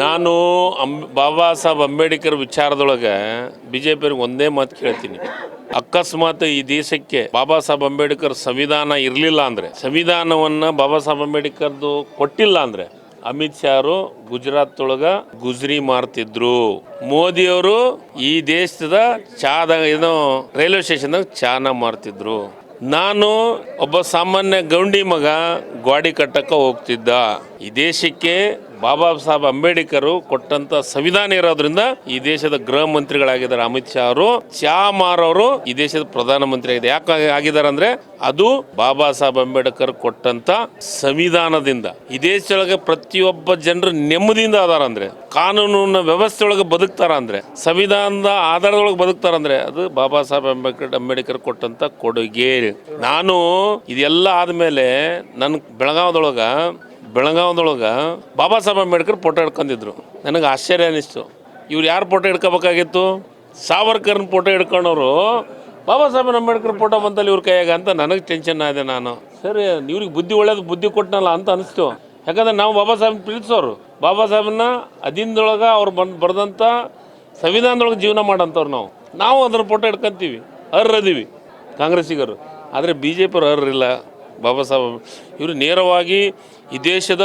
ನಾನು ಅಂ ಬಾಬಾ ಸಾಹೇಬ್ ಅಂಬೇಡ್ಕರ್ ವಿಚಾರದೊಳಗೆ ಬಿ ಜೆ ಪಿಯವ್ರಿಗೆ ಒಂದೇ ಮಾತು ಕೇಳ್ತೀನಿ. ಅಕಸ್ಮಾತ್ ಈ ದೇಶಕ್ಕೆ ಬಾಬಾ ಸಾಹೇಬ್ ಅಂಬೇಡ್ಕರ್ ಸಂವಿಧಾನ ಇರಲಿಲ್ಲ ಅಂದರೆ, ಸಂವಿಧಾನವನ್ನು ಬಾಬಾ ಸಾಹೇಬ್ ಅಂಬೇಡ್ಕರ್ದು ಕೊಟ್ಟಿಲ್ಲ ಅಂದರೆ, ಅಮಿತ್ ಶಾ ಅವರು ಗುಜರಾತ್ ಒಳಗ ಗುಜ್ರಿ ಮಾರ್ತಿದ್ರು. ಮೋದಿಯವರು ಈ ದೇಶದ ಚಾದ ಏನೋ ರೈಲ್ವೆ ಸ್ಟೇಷನ್ದಾಗ ಚಾನ ಮಾರ್ತಿದ್ರು. ನಾನು ಒಬ್ಬ ಸಾಮಾನ್ಯ ಗೌಂಡಿ ಮಗ, ಗ್ವಾಡಿ ಕಟ್ಟಕ್ಕೆ ಹೋಗ್ತಿದ್ದ. ಈ ದೇಶಕ್ಕೆ ಬಾಬಾ ಸಾಹೇಬ್ ಅಂಬೇಡ್ಕರ್ ಕೊಟ್ಟಂತ ಸಂವಿಧಾನ ಇರೋದ್ರಿಂದ ಈ ದೇಶದ ಗೃಹ ಮಂತ್ರಿಗಳಾಗಿದ್ದಾರೆ ಅಮಿತ್ ಶಾ ಅವರು ಶಾ ಅವರು ಈ ದೇಶದ ಪ್ರಧಾನಮಂತ್ರಿ ಆಗಿದೆ. ಯಾಕೆ ಆಗಿದ್ದಾರೆ ಅಂದ್ರೆ ಅದು ಬಾಬಾ ಸಾಹೇಬ್ ಅಂಬೇಡ್ಕರ್ ಕೊಟ್ಟಂತ ಸಂವಿಧಾನದಿಂದ. ಈ ದೇಶದೊಳಗೆ ಪ್ರತಿಯೊಬ್ಬ ಜನರು ನೆಮ್ಮದಿಯಿಂದ ಅದಾರ ಅಂದ್ರೆ ಕಾನೂನಿನ ವ್ಯವಸ್ಥೆ ಒಳಗೆ ಬದುಕ್ತಾರ ಅಂದ್ರೆ, ಸಂವಿಧಾನದ ಆಧಾರದೊಳಗೆ ಬದುಕ್ತಾರ ಅಂದ್ರೆ ಅದು ಬಾಬಾ ಸಾಹೇಬ್ ಅಂಬೇಡ್ಕರ್ ಅಂಬೇಡ್ಕರ್ ಕೊಟ್ಟಂತ ಕೊಡುಗೆ. ನಾನು ಇದೆಲ್ಲ ಆದ್ಮೇಲೆ ನನ್ ಬೆಳಗಾವದೊಳಗ ಬೆಳಗಾವದೊಳಗೆ ಬಾಬಾ ಸಾಹೇಬ್ ಅಂಬೇಡ್ಕರ್ ಫೋಟೋ ಹಿಡ್ಕೊಂಡಿದ್ರು. ನನಗೆ ಆಶ್ಚರ್ಯ ಅನಿಸ್ತು. ಇವ್ರು ಯಾರು ಫೋಟೋ ಹಿಡ್ಕೋಬೇಕಾಗಿತ್ತು? ಸಾವರ್ಕರ್ನ ಫೋಟೋ ಹಿಡ್ಕೊಂಡವರು ಬಾಬಾ ಸಾಹೇಬ್ ಅಂಬೇಡ್ಕರ್ ಫೋಟೋ ಬಂತಲ್ಲಿ ಇವ್ರ ಕೈಯಾಗ ಅಂತ ನನಗೆ ಟೆನ್ಷನ್ ಆದೆ ನಾನು. ಸರಿ, ಇವ್ರಿಗೆ ಬುದ್ಧಿ ಒಳ್ಳೇದು, ಬುದ್ಧಿ ಕೊಟ್ಟನಲ್ಲ ಅಂತ ಅನಿಸ್ತು. ಯಾಕಂದ್ರೆ ನಾವು ಬಾಬಾ ಸಾಹೇಬ್ ಪ್ರೀತಿಸೋರು. ಬಾಬಾ ಸಾಹೇಬನ್ನ ಅದಿಂದೊಳಗೆ ಅವ್ರು ಬಂದು ಬರೆದಂಥ ಸಂವಿಧಾನದೊಳಗೆ ಜೀವನ ಮಾಡೋಂಥವ್ರು ನಾವು. ನಾವು ಅದ್ರ ಫೋಟೋ ಹಿಡ್ಕೊಂತೀವಿ. ಅರ್ರದೀವಿ ಕಾಂಗ್ರೆಸ್ಸಿಗರು. ಆದರೆ ಬಿ ಜೆ ಪಿಯವ್ರು ಅರ್ರಿಲ್ಲ ಬಾಬಾ ಸಾಹೇಬ್ ಇವರು ನೇರವಾಗಿ ಈ ದೇಶದ